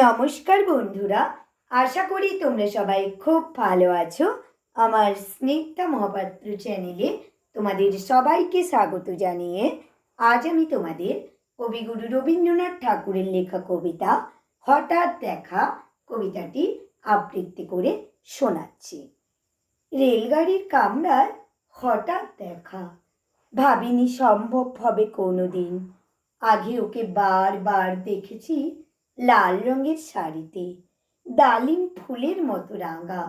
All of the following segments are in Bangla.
নমস্কার বন্ধুরা, আশা করি তোমরা সবাই খুব ভালো আছো। আমার স্নিগ্ধা মহাপাত্র চ্যানেলে তোমাদের সবাইকে স্বাগত জানিয়ে আজ আমি তোমাদের কবিগুরু রবীন্দ্রনাথ ঠাকুরের লেখা কবিতা, হঠাৎ দেখা কবিতাটি আবৃত্তি করে শোনাচ্ছি। রেলগাড়ির কামরায় হঠাৎ দেখা, ভাবিনি সম্ভব হবে কোনো দিন আগে ওকে বারবার দেখেছি লাল রঙের শাড়িতে, ডালিম ফুলের মতো রাঙা।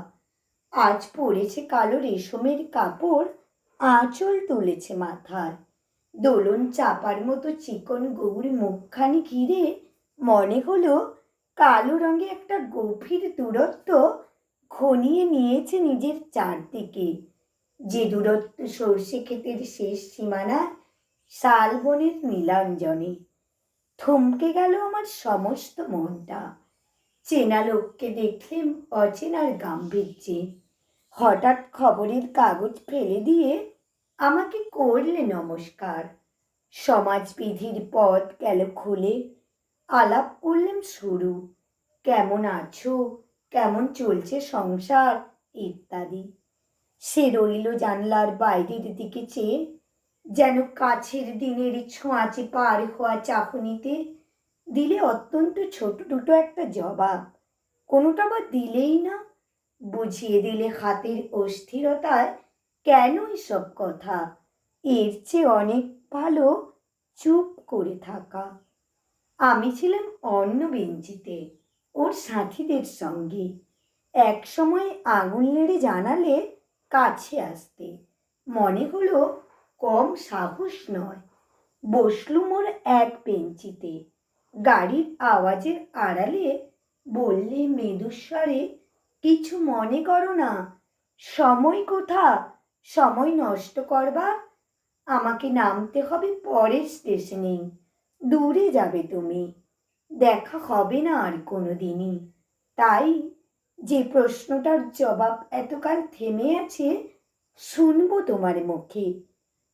আজ পরেছে কালো রেশমের কাপড়, আঁচল তুলেছে মাথায় দোলন চাপার মতো চিকন গৌর মুখখানি ঘিরে মনে হলো কালো রঙে একটা গভীর দূরত্ব ঘনিয়ে নিয়েছে নিজের চারদিকে। যে দূরত্ব সর্ষে ক্ষেতের শেষ সীমানায় শালবনের নীলাঞ্জনে। থমকে গেল আমার সমস্ত মনটা। চেনা লোককে দেখলেন অচেনার গাম্ভীর্যে। হঠাৎ খবরের কাগজ ফেলে দিয়ে আমাকে করলে নমস্কার। সমাজবিধির পথ গেল খুলে। আলাপ করলাম শুরু। কেমন আছো? কেমন চলছে সংসার? ইত্যাদি। সে রইল জানলার বাইরের দিকে চেয়ে যেন কাছের দিনের ছোঁয়াচে পার হওয়া চাহনিতে দিলে অত্যন্ত ছোট দুটো একটা জবাব। কোনোটা বা দিলেই না, বুঝিয়ে দিলে হাতের অস্থিরতায় কেন এসব কথা? এর চেয়ে অনেক ভালো চুপ করে থাকা। আমি ছিলাম অন্য বেঞ্চিতে, ওর সাথীদের সঙ্গে। এক সময় আগুন নেড়ে জানালে কাছে আসতে। মনে হলো কম সাহস নয়। বসলুম ওর এক বেঞ্চিতে। গাড়ির আওয়াজের আড়ালে বললে মৃদুস্বরে, কিছু মনে করো না, সময় কোথা? সময় নষ্ট করবার আমাকে নামতে হবে পরের স্টেশনে। দূরে যাবে তুমি। দেখা হবে না আর কোনো দিনই তাই যে প্রশ্নটার জবাব এতকাল থেমে আছে, শুনব তোমার মুখে।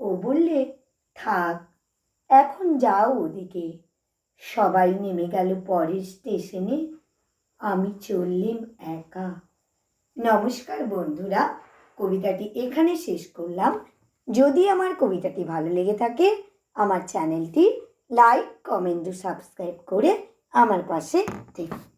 ও বললে, থাক, এখন যাও ওদিকে। সবাই নেমে গেল পরের স্টেশনে। আমি চললেম একা। নমস্কার বন্ধুরা, কবিতাটি এখানে শেষ করলাম। যদি আমার কবিতাটি ভালো লেগে থাকে, আমার চ্যানেলটি লাইক, কমেন্ট, সাবস্ক্রাইব করে আমার পাশে থেকে।